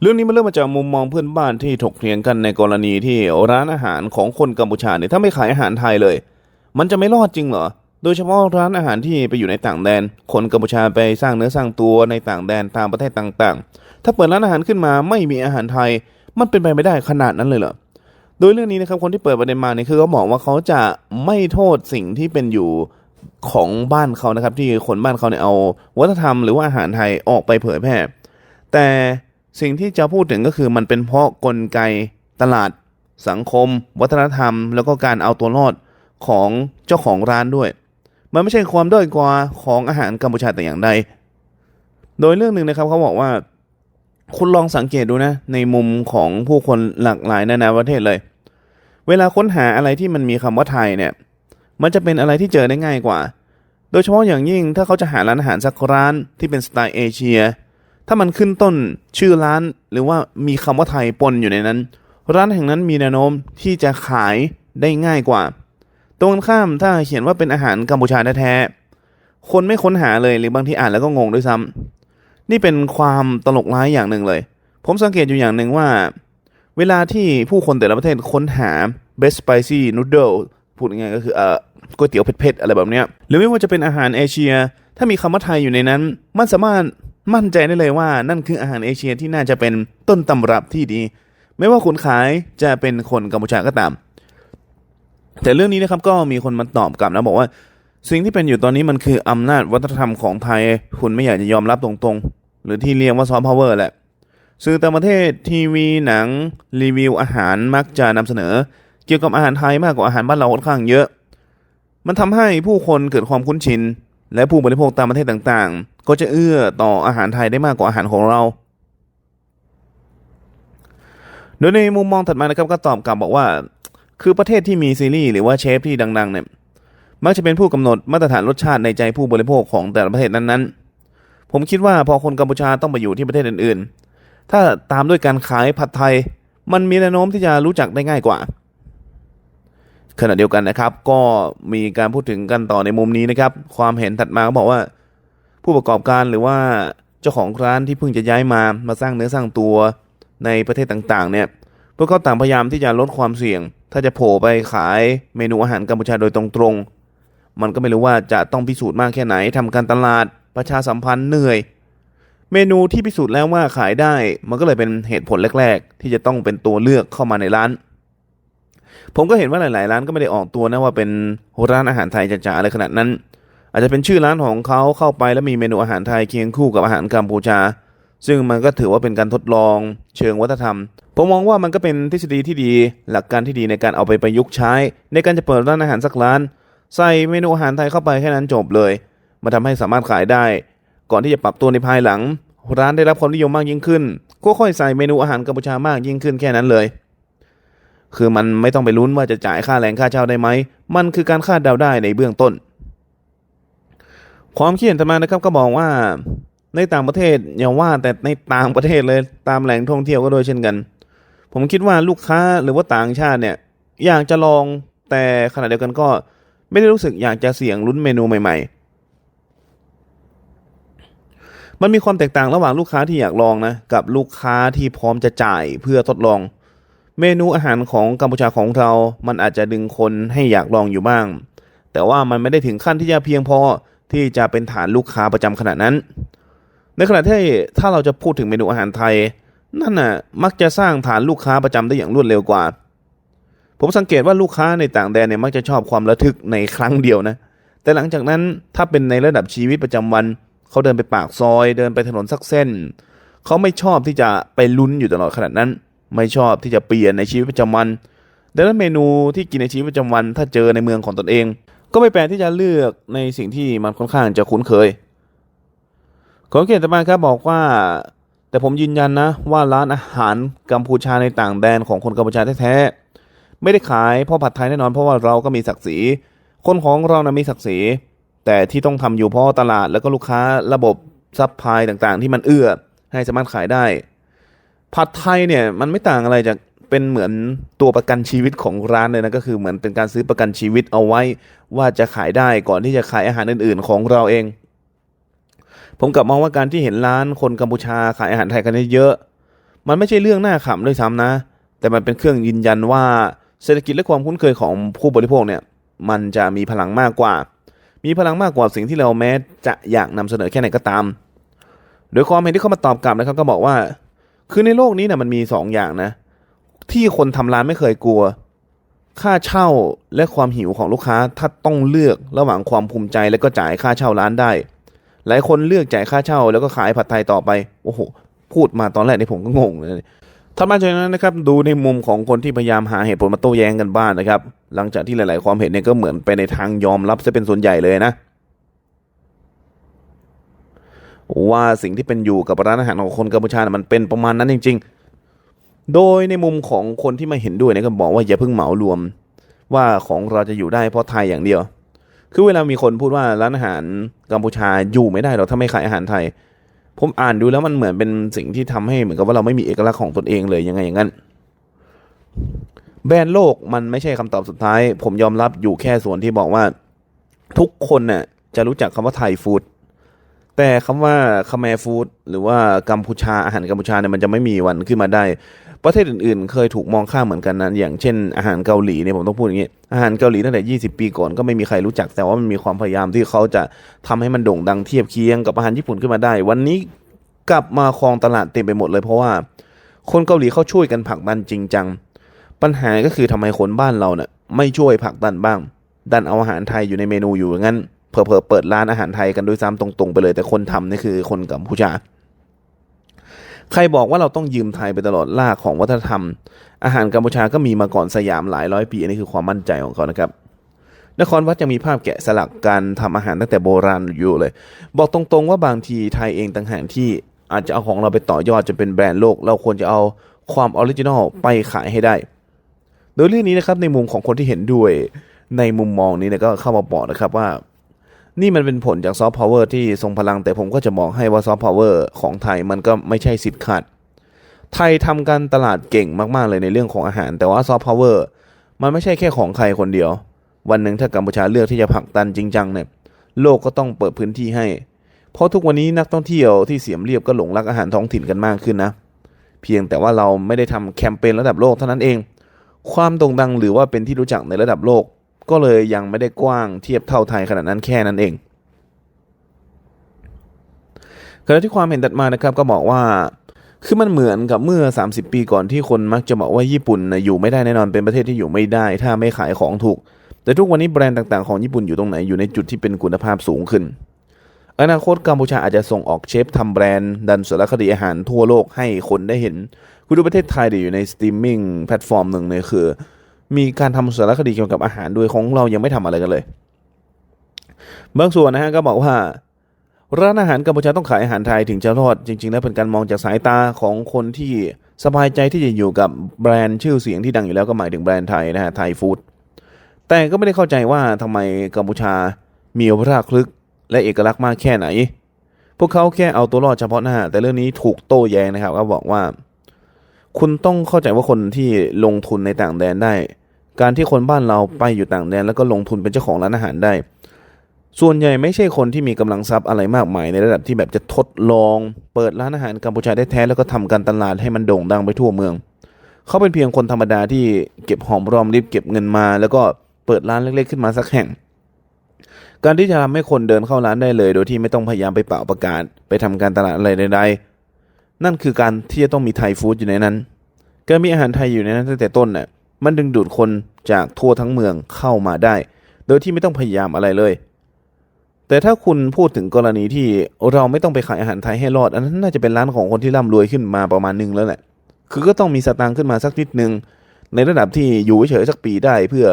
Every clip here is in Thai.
เรื่องนี้มันเริ่มมาจากมุมมองเพื่อนบ้านที่ถกเถียงกันในกรณีที่ร้านอาหารของคนกัมพูชาเนี่ยถ้าไม่ขายอาหารไทยเลย มันจะไม่รอดจริงเหรอ โดยเฉพาะร้านอาหารที่ไปอยู่ในต่างแดน คนกัมพูชาไปสร้างเนื้อสร้างตัวในต่างแดนตามประเทศต่างๆ ถ้าเปิดร้านอาหารขึ้นมาไม่มีอาหารไทย มันเป็นไปไม่ได้ขนาดนั้นเลยเหรอโดยเรื่องนี้นะครับคนที่เปิดประเด็นมาเนี่ยคือเขาบอกว่าเขาจะไม่โทษสิ่งที่เป็นอยู่ของบ้านเขานะครับ ที่คนบ้านเขาเนี่ยเอาวัฒนธรรมหรือว่าอาหารไทยออกไปเผยแพร่แต่ สิ่งที่จะพูดถึงก็คือมันเป็นเพราะกลไกตลาด สังคม วัฒนธรรม แล้วก็การเอาตัวรอดของเจ้าของร้านด้วย มันไม่ใช่ความด้อยกว่าของอาหารกัมพูชาแต่อย่างใด โดยเรื่องหนึ่งนะครับเขาบอกว่าคุณลองสังเกตดูนะ ในมุมของผู้คนหลากหลายนานาประเทศเลย เวลาค้นหาอะไรที่มันมีคำว่าไทยเนี่ย มันจะเป็นอะไรที่เจอได้ง่ายกว่า โดยเฉพาะอย่างยิ่งถ้าเขาจะหาร้านอาหารสักร้านที่เป็นสไตล์เอเชีย ถ้ามันขึ้นต้นชื่อร้านหรือว่ามีคำว่าไทยปนอยู่ในนั้น ร้านแห่งนั้นมีแนวโน้มที่จะขายได้ง่ายกว่า ตรงข้ามถ้าเขียนว่าเป็นอาหารกัมพูชาแท้ๆคนไม่ค้นหาเลยหรือบางทีอ่านแล้วก็งงด้วยซ้ำนี่เป็นความตลกร้ายอย่างหนึ่งเลย ผมสังเกตอยู่อย่างหนึ่งว่า เวลาที่ผู้คนแต่ละประเทศค้นหา best spicy noodle พูดง่ายก็คือเอ่อก๋วยเตี๋ยวเผ็ดๆอะไรแบบเนี้ยหรือไม่ว่าจะเป็นอาหารเอเชีย ถ้ามีคำว่าไทยอยู่ในนั้น มันสามารถ มั่นใจได้เลยว่านั่นคืออาหารเอเชียที่น่าจะเป็นต้นตำรับที่ดี ไม่ว่าคนขายจะเป็นคนกัมพูชาก็ตาม แต่เรื่องนี้นะครับก็มีคนมาตอบกลับนะบอกว่า สิ่งที่เป็นอยู่ตอนนี้มันคืออำนาจวัฒนธรรมของไทย คุณไม่อยากจะยอมรับตรงๆ หรือที่เรียกว่าซอฟต์พาวเวอร์แหละสื่อต่างประเทศทีวีหนังรีวิวอาหารมักจะนำเสนอ เกี่ยวกับอาหารไทยมากกว่าอาหารบ้านเราค่อนข้างเยอะ มันทำให้ผู้คนเกิดความคุ้นชิน และผู้บริโภคตามประเทศต่างๆ ก็จะเอื้อต่ออาหารไทยได้มากกว่าอาหารของเรา โดยในมุมมองถัดมานะครับก็ตอบกลับบอกว่า คือประเทศที่มีซีรีส์หรือว่าเชฟที่ดัง ๆ เนี่ยมักจะเป็นผู้กำหนดมาตรฐานรสชาติในใจผู้บริโภคของแต่ละประเทศนั้นๆ ผมคิดว่าพอคนกัมพูชาต้องไปอยู่ที่ประเทศอื่นๆ ถ้าตามด้วยการขายผัดไทย มันมีแนวโน้มที่จะรู้จักได้ง่ายกว่า ขณะเดียวกันนะครับ ก็มีการพูดถึงกันต่อในมุมนี้นะครับ ความเห็นถัดมาก็บอกว่า ผู้ประกอบการหรือว่าเจ้าของร้านที่เพิ่งจะย้ายมามาสร้างเนื้อสร้างตัวในประเทศต่างๆ เนี่ยพวกเขาต่างพยายามที่จะลดความเสี่ยง ถ้าจะโผล่ไปขายเมนูอาหารกัมพูชาโดยตรงๆ มันก็ไม่รู้ว่าจะต้องพิสูจน์มากแค่ไหนทำการตลาดประชาสัมพันธ์เหนื่อย เมนูที่พิสูจน์แล้วว่าขายได้ มันก็เลยเป็นเหตุผลแรก ๆ ที่จะต้องเป็นตัวเลือกเข้ามาในร้าน ผมก็เห็นว่าหลาย ๆ ร้านก็ไม่ได้ออกตัวนะว่าเป็นร้านอาหารไทยจ๋าๆอะไรขนาดนั้น อาจจะเป็นชื่อร้านของเขาเข้าไปแล้วมีเมนูอาหารไทยเคียงคู่กับอาหารกัมพูชา ซึ่งมันก็ถือว่าเป็นการทดลอง เชิงวัฒนธรรม ผมมองว่ามันก็เป็นทฤษฎีที่ดี หลักการที่ดีในการเอาไปประยุกต์ใช้ ในการจะเปิดร้านอาหารสักร้าน ใส่เมนูอาหารไทยเข้าไปแค่นั้นจบเลย มาทำให้สามารถขายได้ ก่อนที่จะปรับตัวในภายหลัง ร้านได้รับความนิยมมากยิ่งขึ้นก็ค่อยใส่เมนูอาหารกัมพูชามากยิ่งขึ้นแค่นั้นเลยคือมันไม่ต้องไปลุ้นว่าจะจ่ายค่าแรงค่าเช่าได้ไหม มันคือการคาดเดาได้ในเบื้องต้น ความคิดเห็นต่อมานะครับก็บอกว่าในต่างประเทศอย่าว่าแต่ในต่างประเทศเลยตามแหล่งท่องเที่ยวก็โดยเช่นกัน ผมคิดว่าลูกค้าหรือว่าต่างชาติเนี่ยอยากจะลองแต่ขณะเดียวกันก็ไม่ได้รู้สึกอยากจะเสี่ยงลุ้นเมนูใหม่ ๆ มันมีความแตกต่างระหว่างลูกค้าที่อยากลองนะกับลูกค้าที่พร้อมจะจ่ายเพื่อทดลอง เมนูอาหารของกัมพูชาของเรา มันอาจจะดึงคนให้อยากลองอยู่บ้าง แต่ว่ามันไม่ได้ถึงขั้นที่จะเพียงพอ ที่จะเป็นฐานลูกค้าประจำขนาดนั้น ในขณะที่ถ้าเราจะพูดถึงเมนูอาหารไทย นั่นน่ะมักจะสร้างฐานลูกค้าประจำได้อย่างรวดเร็วกว่า ผมสังเกตว่าลูกค้าในต่างแดนเนี่ยมักจะชอบความระทึกในครั้งเดียวนะ แต่หลังจากนั้นถ้าเป็นในระดับชีวิตประจำวัน เขาเดินไปปากซอย เดินไปถนนสักเส้น เขาไม่ชอบที่จะไปลุ้นอยู่ตลอดขนาดนั้น ไม่ชอบที่จะเปลี่ยนในชีวิตประจำวันดังนั้นเมนูที่กินในชีวิตประจำวัน ถ้าเจอในเมืองของตนเอง ก็ไม่แปลกที่จะเลือกในสิ่งที่มันค่อนข้างจะคุ้นเคยขอเกียรติบาครับบอกว่า แต่ผมยืนยันนะว่าร้านอาหารกัมพูชาในต่างแดนของคนกัมพูชาแท้ๆไม่ได้ขายเพราะผัดไทยแน่นอนเพราะว่าเราก็มีศักดิ์ศรี คนของเรานะมีศักดิ์ศรี แต่ที่ต้องทำอยู่เพราะตลาดแล้วก็ลูกค้าระบบซัพพลายต่างๆ ที่มันเอื้อให้สามารถขายได้ ผัดไทยเนี่ยมันไม่ต่างอะไรจาก เป็นเหมือนตัวประกันชีวิตของร้านเลยนะก็คือเหมือนเป็นการซื้อประกันชีวิตเอาไว้ว่าจะขายได้ก่อนที่จะขายอาหารอื่น ๆ ของเราเอง ผมกลับมองว่าการที่เห็นร้านคนกัมพูชาขายอาหารไทยกันเยอะ มันไม่ใช่เรื่องน่าขำด้วยซ้ำนะ แต่มันเป็นเครื่องยืนยันว่าเศรษฐกิจและความคุ้นเคยของผู้บริโภคเนี่ยมันจะมีพลังมากกว่า มีพลังมากกว่าสิ่งที่เราแม้จะอยากนำเสนอแค่ไหนก็ตาม โดยความเห็นที่เขามาตอบกลับนะครับก็บอกว่า คือในโลกนี้นี่ยมันมีสองอย่างนะ ที่คนทำร้านไม่เคยกลัว ค่าเช่าและความหิวของลูกค้าถ้าต้องเลือกระหว่างความภูมิใจและก็จ่ายค่าเช่าร้านได้ หลายคนเลือกจ่ายค่าเช่า แล้วก็ขายผัดไทยต่อไปโอ้โหพูดมาตอนแรกในผมก็งงเลยถ้ามาจากนั้นนะครับดูในมุมของคนที่พยายามหาเหตุผลมาโต้แย้งกันบ้างนนะครับ หลังจากที่หลาย ๆ ความเห็นเนี่ยก็เหมือนไปในทางยอมรับจะเป็นส่วนใหญ่เลยนะว่าสิ่งที่เป็นอยู่กับร้านอาหารของคนกัมพูชานะมันเป็นประมาณนั้นจริง ๆ โดยในมุมของคนที่มาเห็นด้วยเนี่ยก็บอกว่าอย่าเพิ่งเหมารวม ว่าของเราจะอยู่ได้เพราะไทยอย่างเดียว คือเวลามีคนพูดว่าร้านอาหารกัมพูชาอยู่ไม่ได้หรอกถ้าไม่ขายอาหารไทย ผมอ่านดูแล้วมันเหมือนเป็นสิ่งที่ทำให้เหมือนกับว่าเราไม่มีเอกลักษณ์ของตนเองเลยยังไงอย่างนั้นแบรนด์โลกมันไม่ใช่คำตอบสุดท้าย ผมยอมรับอยู่แค่ส่วนที่บอกว่า ทุกคนน่ะจะรู้จักคำว่าไทยฟู้ดแต่คำว่าคาแมฟู้ดหรือว่ากัมพูชาอาหารกัมพูชาเนี่ยมันจะไม่มีวันขึ้นมาได้ ประเทศอื่นๆ เคยถูกมองข้ามเหมือนกันนะอย่างเช่นอาหารเกาหลีเนี่ยผมต้องพูดอย่างนี้อาหารเกาหลีตั้งแต่ 20 ปีก่อนก็ไม่มีใครรู้จักแต่ว่ามันมีความพยายามที่เขาจะทำให้มันโด่งดังเทียบเคียงกับอาหารญี่ปุ่นขึ้นมาได้ วันนี้กลับมาครองตลาดเต็มไปหมดเลยเพราะว่า คนเกาหลีเขาช่วยกันผลักดันจริงจังปัญหาก็คือทำไมคนบ้านเราเนี่ยไม่ช่วยผลักดันบ้าง ดันเอาอาหารไทยอยู่ในเมนูอยู่งั้นเผลอๆเปิดร้านอาหารไทยกันด้วยซ้ำตรงๆไปเลย แต่คนทำนี่คือคนกัมพูชา ใครบอกว่าเราต้องยืมไทยไปตลอดล่าของวัฒนธรรม อาหารกัมพูชาก็มีมาก่อนสยามหลายร้อยปีอันนี้คือความมั่นใจของเขานะครับนครวัดยังมีภาพแกะสลักการทำอาหารตั้งแต่โบราณอยู่เลย บอกตรงๆว่าบางทีไทยเองต่างหากที่อาจจะเอาของเราไปต่อยอดจนเป็นแบรนด์โลก เราควรจะเอาความออริจินอลไปขายให้ได้ โดยเรื่องนี้นะครับในมุมของคนที่เห็นด้วยในมุมมองนี้นก็เข้ามาบอกนะครับว่า นี่มันเป็นผลจากซอฟต์พาวเวอร์ที่ทรงพลังแต่ผมก็จะบอกให้ว่าซอฟต์พาวเวอร์ของไทยมันก็ไม่ใช่สิทธิ์ขาดไทยทำการตลาดเก่งมากๆเลยในเรื่องของอาหาร แต่ว่าซอฟต์พาวเวอร์มันไม่ใช่แค่ของใครคนเดียว วันหนึ่งถ้ากัมพูชาเลือกที่จะผลักดันจริงจังเนี่ยโลกก็ต้องเปิดพื้นที่ให้ เพราะทุกวันนี้นักท่องเที่ยวที่เสียมเรียบก็หลงรักอาหารท้องถิ่นกันมากขึ้นนะ เพียงแต่ว่าเราไม่ได้ทำแคมเปญระดับโลกเท่านั้นเอง ความโด่งดังหรือว่าเป็นที่รู้จักในระดับโลก ก็เลยยังไม่ได้กว้างเทียบเท่าไทยขนาดนั้นแค่นั้นเองขณะที่ความเห็นตัดมานะครับก็บอกว่าคือมันเหมือนกับเมื่อ 30 ปีก่อนที่คนมักจะบอกว่าญี่ปุ่นนะอยู่ไม่ได้แน่นอนเป็นประเทศที่อยู่ไม่ได้ ถ้าไม่ขายของถูก แต่ทุกวันนี้แบรนด์ต่างๆของญี่ปุ่นอยู่ตรงไหนอยู่ในจุดที่เป็นคุณภาพสูงขึ้น อนาคตกัมพูชาอาจจะส่งออกเชฟทำแบรนด์ ดันสารคดีอาหารทั่วโลกให้คนได้เห็น คุณดูประเทศไทยเดี๋ยวอยู่ในสตรีมมิ่งแพลตฟอร์มหนึ่งเนี่ยคือ มีการทำสารคดีเกี่ยวกับอาหารด้วยของเรายังไม่ทำอะไรกันเลยบางส่วนนะฮะก็บอกว่าร้านอาหารกัมพูชาต้องขายอาหารไทยถึงจะรอด จริง ๆ แล้วเป็นการมองจากสายตาของคนที่สบายใจที่จะอยู่กับแบรนด์ชื่อเสียงที่ดังอยู่แล้วก็หมายถึงแบรนด์ไทยนะฮะไทยฟู้ดแต่ก็ไม่ได้เข้าใจว่าทำไมกัมพูชามีพระคลึกและเอกลักษณ์มากแค่ไหน พวกเขาแค่เอาตัวรอดเฉพาะหน้า แต่เรื่องนี้ถูกโต้แย้งนะครับก็บอกว่า คุณต้องเข้าใจว่าคนที่ลงทุนในต่างแดนได้ การที่คนบ้านเราไปอยู่ต่างแดนแล้วก็ลงทุนเป็นเจ้าของร้านอาหารได้ ส่วนใหญ่ไม่ใช่คนที่มีกำลังทรัพย์อะไรมากมายในระดับที่แบบจะทดลอง เปิดร้านอาหารกัมพูชาได้แท้แล้วก็ทำการตลาดให้มันโด่งดังไปทั่วเมือง เขาเป็นเพียงคนธรรมดาที่เก็บหอมรอมริบเก็บเงินมา แล้วก็เปิดร้านเล็ก ๆ ขึ้นมาสักแห่ง การที่จะทำให้คนเดินเข้าร้านได้เลย โดยที่ไม่ต้องพยายามไปเป่าประกาศไปทำการตลาดอะไรใดๆ นั่นคือการที่จะต้องมีไทยฟู้ดอยู่ในนั้นการมีอาหารไทยอยู่ในนั้นตั้งแต่ต้นน่ะมันดึงดูดคนจากทั่วทั้งเมืองเข้ามาได้ โดยที่ไม่ต้องพยายามอะไรเลย แต่ถ้าคุณพูดถึงกรณีที่เราไม่ต้องไปขายอาหารไทยให้รอด อันนั้นน่าจะเป็นร้านของคนที่ร่ำรวยขึ้นมาประมาณหนึงแล้วแหละ คือก็ต้องมีสตางค์ขึ้นมาสักนิดนึง ในระดับที่อยู่เฉยๆสักปีได้ เพื่อ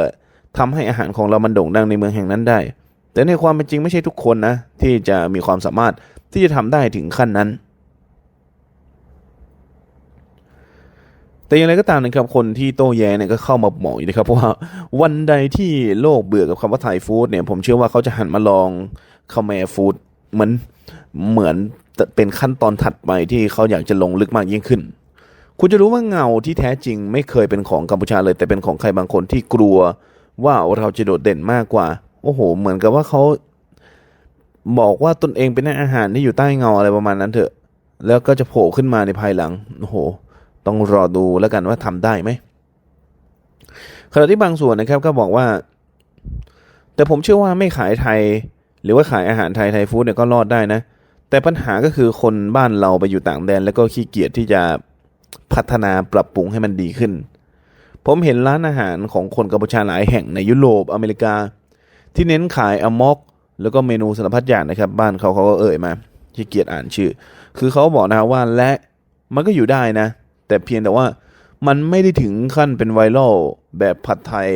ทำให้อาหารของเรามันโด่งดังในเมืองแห่งนั้นได้ แต่ในความเป็นจริงไม่ใช่ทุกคนนะที่จะมีความสามารถที่จะทำได้ถึงขั้นนั้น แต่อย่างไรก็ตามนะครับคนที่โต้แย้งเนี่ยก็เข้ามาบอกอยู่นะครับว่าวันใดที่โลกเบื่อกับคำว่าไทยฟู้ดเนี่ยผมเชื่อว่าเขาจะหันมาลองคาแมฟู้ดเหมือนเหมือนเป็นขั้นตอนถัดไปที่เขาอยากจะลงลึกมากยิ่งขึ้น คุณจะรู้ว่าเงาที่แท้จริงไม่เคยเป็นของกัมพูชาเลย แต่เป็นของใครบางคนที่กลัวว่าเราจะโดดเด่นมากกว่า โอ้โห เหมือนกับว่าเขาบอกว่าตนเองเป็นอาหารที่อยู่ใต้เงาอะไรประมาณนั้นเถอะ แล้วก็จะโผล่ขึ้นมาในภายหลังโอ้โห ต้องรอดูแล้วกันว่าทำได้ไหมขณะที่บางส่วนนะครับก็บอกว่า แต่ผมเชื่อว่าไม่ขายไทย หรือว่าขายอาหารไทยไทยฟู้ดเนี่ยก็รอดได้นะ แต่ปัญหาก็คือคนบ้านเราไปอยู่ต่างแดน แล้วก็ขี้เกียจที่จะพัฒนาปรับปรุงให้มันดีขึ้น ผมเห็นร้านอาหารของคนกัมพูชาหลายแห่งในยุโรปอเมริกา ที่เน้นขายอมอกแล้วก็เมนูสารพัดอย่างนะครับ บ้านเขาเขาก็เอ่ยมาขี้เกียจอ่านชื่อ คือเขาบอกนะว่าและมันก็อยู่ได้นะ แต่เพียงแต่ว่ามันไม่ได้ถึงขั้นเป็นไวรัลแบบผัดไทย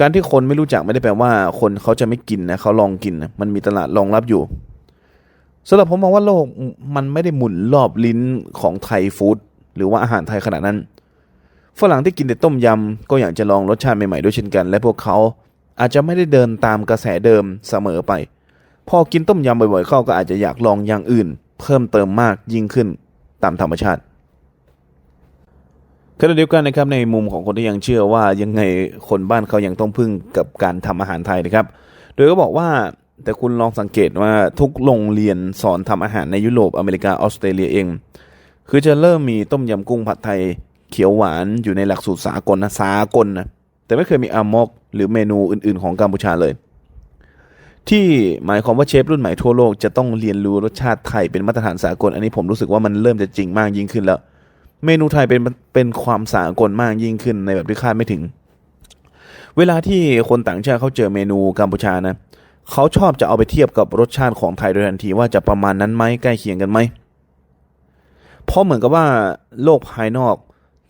การที่คนไม่รู้จักไม่ได้แปลว่า คนเขาจะไม่กินนะเขาลองกินนะมันมีตลาดรองรับอยู่สำหรับผมมองว่าโลกมันไม่ได้หมุนรอบลิ้นของไทยฟู้ดหรือว่าอาหารไทยขนาดนั้น ฝรั่งที่กินแต่ต้มยำก็อยากจะลองรสชาติใหม่ๆด้วยเช่นกัน และพวกเขาอาจจะไม่ได้เดินตามกระแสเดิมเสมอไป พอกินต้มยำบ่อยๆเข้าก็อาจจะอยากลองอย่างอื่น เพิ่มเติมมากยิ่งขึ้นตามธรรมชาติ ขณะเดียวกันนะครับในมุมของคนที่ยังเชื่อว่ายังไงคนบ้านเขายังต้องพึ่งกับการทำอาหารไทยนะครับ โดยก็บอกว่าแต่คุณลองสังเกตว่าทุกโรงเรียนสอนทำอาหารในยุโรปอเมริกาออสเตรเลียเอง คือจะเริ่มมีต้มยำกุ้งผัดไทยเขียวหวานอยู่ในหลักสูตรสากลนะสากลนะแต่ไม่เคยมีอามอกหรือเมนูอื่น ๆ ของกัมพูชาเลย ที่หมายความว่าเชฟรุ่นใหม่ทั่วโลกจะต้องเรียนรู้รสชาติไทยเป็นมาตรฐานสากล อันนี้ผมรู้สึกว่ามันเริ่มจะจริงมากยิ่งขึ้นแล้ว เมนูไทยเป็นเป็นความสากลมากยิ่งขึ้นในแบบที่คาดไม่ถึง เวลาที่คนต่างชาติเขาเจอเมนูกัมพูชานะเขาชอบจะเอาไปเทียบกับรสชาติของไทยโดยทันทีว่าจะประมาณนั้นไหมใกล้เคียงกันไหมเพราะเหมือนกับว่าโลกภายนอก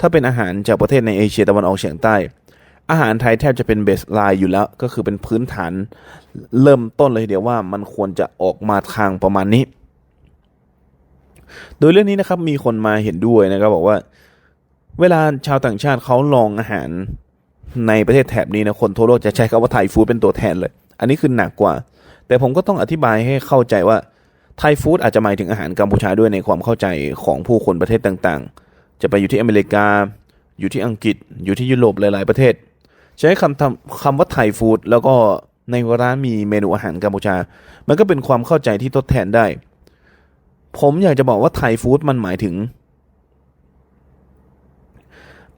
ถ้าเป็นอาหารจากประเทศในเอเชียตะวันออกเฉียงใต้ อาหารไทยแทบจะเป็นเบสไลน์อยู่แล้ว ก็คือเป็นพื้นฐานเริ่มต้นเลยทีเดียวว่ามันควรจะออกมาทางประมาณนี้ โดยเรื่องนี้นะครับมีคนมาเห็นด้วยนะครับบอกว่า เวลาชาวต่างชาติเขาลองอาหารในประเทศแถบนี้นะคนทั่วโลกจะใช้คำว่าไทยฟู้ดเป็นตัวแทนเลย อันนี้คือหนักกว่า แต่ผมก็ต้องอธิบายให้เข้าใจว่าไทยฟู้ดอาจจะหมายถึงอาหารกัมพูชาด้วยในความเข้าใจของผู้คนประเทศต่างๆ จะไปอยู่ที่อเมริกา อยู่ที่อังกฤษ อยู่ที่ยุโรปหลายๆประเทศ ใช้คำทำคำว่าไทยฟู้ดแล้วก็ในร้านมีเมนูอาหารกัมพูชา มันก็เป็นความเข้าใจที่ทดแทนได้ ผมอยากจะบอกว่าไทยฟู้ดมันหมายถึง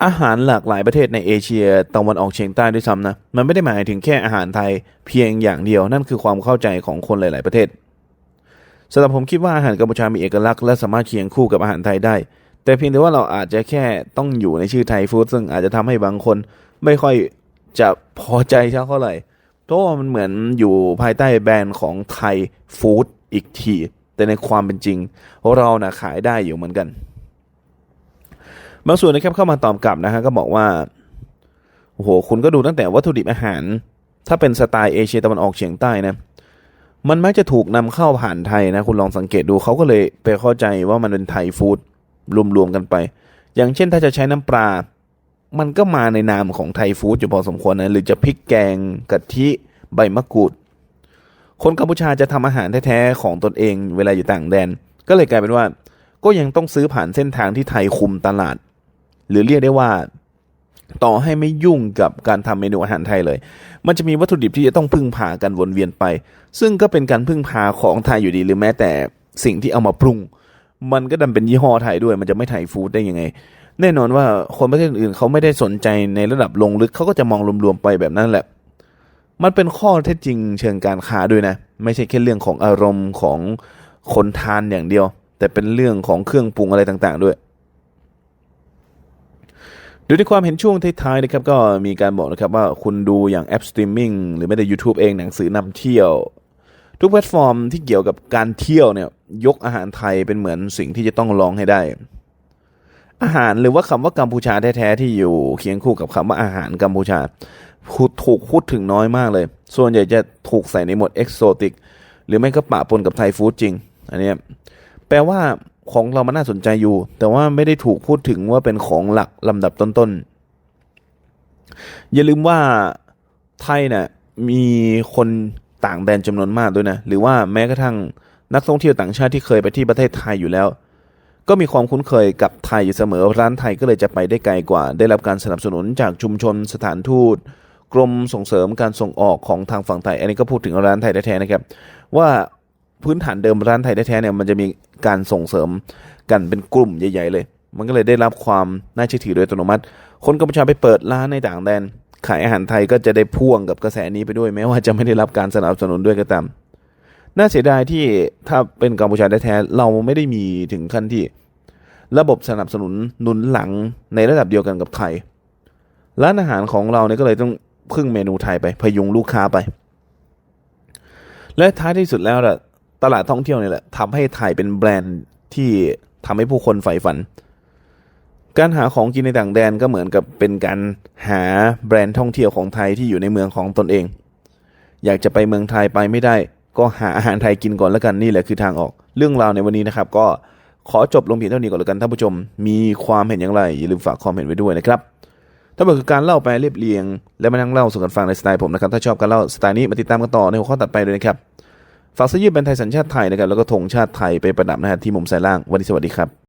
อาหารหลากหลายประเทศในเอเชียตะวันออกเฉียงใต้ด้วยซ้ำนะ มันไม่ได้หมายถึงแค่อาหารไทยเพียงอย่างเดียว นั่นคือความเข้าใจของคนหลาย ๆ ประเทศสำหรับผมคิดว่าอาหารกัมพูชามีเอกลักษณ์และสามารถเคียงคู่กับอาหารไทยได้ แต่เพียงแต่ว่าเราอาจจะแค่ต้องอยู่ในชื่อไทยฟู้ดซึ่งอาจจะทำให้บางคนไม่ค่อยจะพอใจเท่าไหร่เพราะว่ามันเหมือนอยู่ภายใต้แบรนด์ของไทยฟู้ดอีกที แต่ในความเป็นจริง เรานะขายได้อยู่เหมือนกันบางส่วนนะครับเข้ามาตอบกลับนะฮะก็บอกว่าโอ้โหคุณก็ดูตั้งแต่วัตถุดิบอาหาร ถ้าเป็นสไตล์เอเชียตะวันออกเฉียงใต้นะมันมักจะถูกนำเข้าผ่านไทยนะ คุณลองสังเกตดูเขาก็เลยไปเข้าใจว่ามันเป็นไทยฟู้ดรวมๆกันไป อย่างเช่นถ้าจะใช้น้ำปลา มันก็มาในนามของไทยฟู้ดอยู่พอสมควรนะหรือจะพริกแกงกะทิใบมะกรูด คนกัมพูชาจะทำอาหารแท้ๆของตนเองเวลาอยู่ต่างแดน ก็เลยกลายเป็นว่า ก็ยังต้องซื้อผ่านเส้นทางที่ไทยคุมตลาด หรือเรียกได้ว่า ต่อให้ไม่ยุ่งกับการทำเมนูอาหารไทยเลย มันจะมีวัตถุดิบที่จะต้องพึ่งพากันวนเวียนไป ซึ่งก็เป็นการพึ่งพาของไทยอยู่ดีหรือแม้แต่สิ่งที่เอามาปรุง มันก็ดันเป็นยี่ห้อไทยด้วย มันจะไม่ไทยฟู้ดได้ยังไง แน่นอนว่าคนประเทศอื่นเขาไม่ได้สนใจในระดับลงลึกเขาก็จะมองรวมๆไปแบบนั้นแหละ มันเป็นข้อเท็จจริงเชิงการค้าด้วยนะ ไม่ใช่แค่เรื่องของอารมณ์ของคนทานอย่างเดียว แต่เป็นเรื่องของเครื่องปรุงอะไรต่างๆด้วยโดยในความเห็นช่วงท้ายๆนะครับก็มีการบอกนะครับว่าคุณดูอย่างแอปสตรีมมิ่งหรือไม่แต่ YouTube เองหนังสือนำเที่ยว ทุกแพลตฟอร์มที่เกี่ยวกับการเที่ยวเนี่ยยกอาหารไทยเป็นเหมือนสิ่งที่จะต้องลองให้ได้ อาหารหรือว่าคำว่ากัมพูชาแท้ๆที่อยู่เคียงคู่กับคำว่าอาหารกัมพูชา ถูกพูดถึงน้อยมากเลย ส่วนใหญ่จะถูกใส่ในหมวดเอกโซติกหรือไม่ก็ปะปนกับไทยฟู้ดจริง อันนี้แปลว่าของเรามันน่าสนใจอยู่ แต่ว่าไม่ได้ถูกพูดถึงว่าเป็นของหลักลำดับต้นๆ อย่าลืมว่าไทยเนี่ยมีคนต่างแดนจำนวนมากด้วยนะ หรือว่าแม้กระทั่งนักท่องเที่ยวต่างชาติที่เคยไปที่ประเทศไทยอยู่แล้ว ก็มีความคุ้นเคยกับไทยอยู่เสมอร้านไทยก็เลยจะไปได้ไกลกว่า ได้รับการสนับสนุนจากชุมชนสถานทูต กรมส่งเสริมการส่งออกของทางฝั่งไทย อันนี้ก็พูดถึงร้านไทยแท้ๆนะครับ ว่าพื้นฐานเดิมร้านไทยแท้ๆเนี่ยมันจะมีการส่งเสริมกันเป็นกลุ่มใหญ่ๆเลย มันก็เลยได้รับความน่าเชื่อถือโดยอัตโนมัติ คนกัมพูชาไปเปิดร้านในต่างแดน ขายอาหารไทยก็จะได้พ่วงกับกระแสนี้ไปด้วยแม้ว่าจะไม่ได้รับการสนับสนุนด้วยก็ตามน่าเสียดายที่ถ้าเป็นกัมพูชาแท้ๆเราไม่ได้มีถึงขั้นที่ ระบบสนับสนุนหนุนหลังในระดับเดียวกันกับไทยร้านอาหารของเราเนี่ยก็เลยต้อง พึ่งเมนูไทยไปพยุงลูกค้าไป และท้ายที่สุดแล้วล่ะตลาดท่องเที่ยวนี่แหละทำให้ไทยเป็นแบรนด์ที่ทำให้ผู้คนใฝ่ฝัน การหาของกินในต่างแดนก็เหมือนกับเป็นการหาแบรนด์ท่องเที่ยวของไทยที่อยู่ในเมืองของตนเอง อยากจะไปเมืองไทยไปไม่ได้ ก็หาอาหารไทยกินก่อนแล้วกันนี่แหละคือทางออก เรื่องราวในวันนี้นะครับ ก็ขอจบลงเพียงเท่านี้ก่อนแล้วกันท่านผู้ชม มีความเห็นอย่างไรอย่าลืมฝากความเห็นไว้ด้วยนะครับ ถ้าเกิดคือการเล่าไปเรียบเรียง และมานั่งเล่าสู่กันฟังในสไตล์ผมนะครับ ถ้าชอบการเล่าสไตล์นี้มาติดตามกันต่อในหัวข้อตัดไปเลยนะครับฝากเสื้อยืดแบรนด์ไทยสัญชาติไทยนะครับแล้วก็ธงชาติไทยไปประดับนะฮะที่มุมซ้ายล่างวันนี้สวัสดีครับ